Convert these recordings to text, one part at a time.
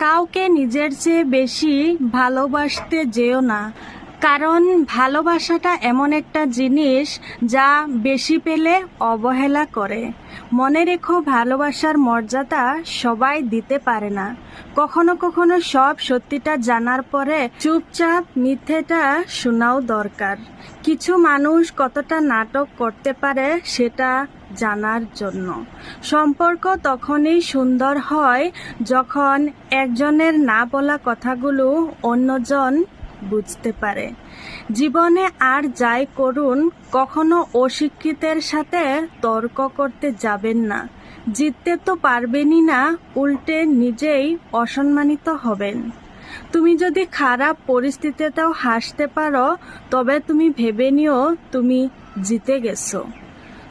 কাউকে নিজের চেয়ে বেশি ভালোবাসতে যেও না। কারণ ভালোবাসাটা এমন একটা জিনিস যা বেশি পেলে অবহেলা করে। মনে রেখো ভালোবাসার মর্যাদা সবাই দিতে পারে না। কখনো কখনো সব সত্যিটা জানার পরে চুপচাপ মিথ্যেটা শোনাও দরকার। কিছু মানুষ কতটা নাটক করতে পারে সেটা জানার জন্য। সম্পর্ক তখনই সুন্দর হয় যখন একজনের না বলা কথাগুলো অন্যজন বুঝতে পারে। জীবনে আর যাই করুন, কখনো অশিক্ষিতের সাথে তর্ক করতে যাবেন না। জিততে তো পারবেনই না, উল্টে নিজেই অসম্মানিত হবেন। তুমি যদি খারাপ পরিস্থিতিতেও হাসতে পারো, তবে তুমি ভেবে নিও তুমি জিতে গেছো।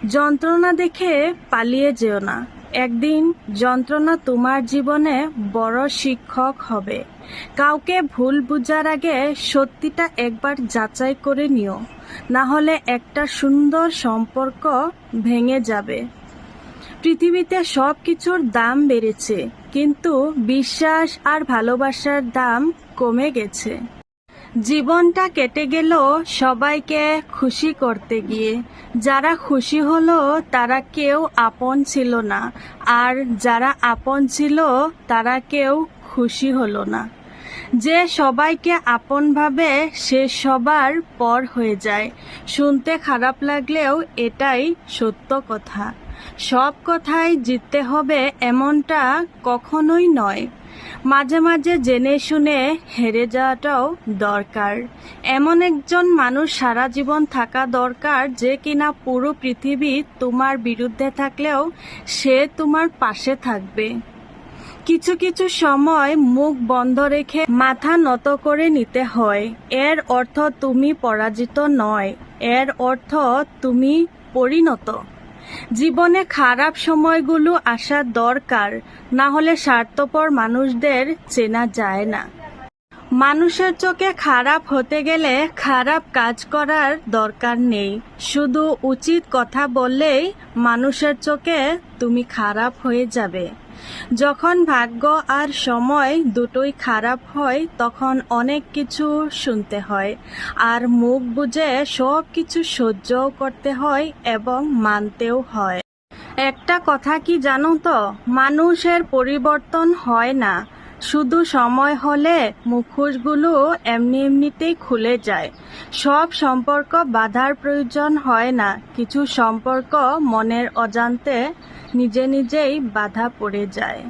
যন্ত্রণা দেখে পালিয়ে যেও না। একদিন যন্ত্রণা তোমার জীবনে বড় শিক্ষক হবে। কাউকে ভুল বুঝার আগে সত্যিটা একবার যাচাই করে নিও। না হলে একটা সুন্দর সম্পর্ক ভেঙে যাবে। পৃথিবীতে সব কিছুর দাম বেড়েছে, কিন্তু বিশ্বাস আর ভালোবাসার দাম কমে গেছে। জীবনটা কেটে গেল সবাইকে খুশি করতে গিয়ে। যারা খুশি হলো, তারা কেউ আপন ছিল না। আর যারা আপন ছিল, তারা কেউ খুশি হলো না। যে সবাইকে আপন ভাবে, সে সবার পর হয়ে যায়। শুনতে খারাপ লাগলেও এটাই সত্য কথা। সব কথাই জিততে হবে এমনটা কখনোই নয়। মাঝে মাঝে জেনে শুনে হেরে যাওয়াটাও দরকার। এমন একজন মানুষ সারা জীবন থাকা দরকার যে কিনা পুরো পৃথিবী তোমার বিরুদ্ধে থাকলেও সে তোমার পাশে থাকবে। কিছু কিছু সময় মুখ বন্ধ রেখে মাথা নত করে নিতে হয়। এর অর্থ তুমি পরাজিত নয়। এর অর্থ তুমি পরিণত। জীবনে খারাপ সময়গুলো আসা দরকার না হলে স্বার্থপর মানুষদের চেনা যায় না। মানুষের চোখে খারাপ হতে গেলে খারাপ কাজ করার দরকার নেই। শুধু উচিত কথা বললেই মানুষের চোখে তুমি খারাপ হয়ে যাবে। যখন ভাগ্য আর সময় দুটোই খারাপ হয়, তখন অনেক কিছু শুনতে হয় আর মুখ বুঝে সব কিছু সহ্যও করতে হয় এবং মানতেও হয়। একটা কথা কি জানো তো? মানুষের পরিবর্তন হয় না। শুধু সময় হলে মুখোশগুলো এমনি এমনিতেই খুলে যায়। সব সম্পর্ক বাধার প্রয়োজন হয় না। কিছু সম্পর্ক মনের অজান্তে নিজে নিজেই বাধা পড়ে যায়।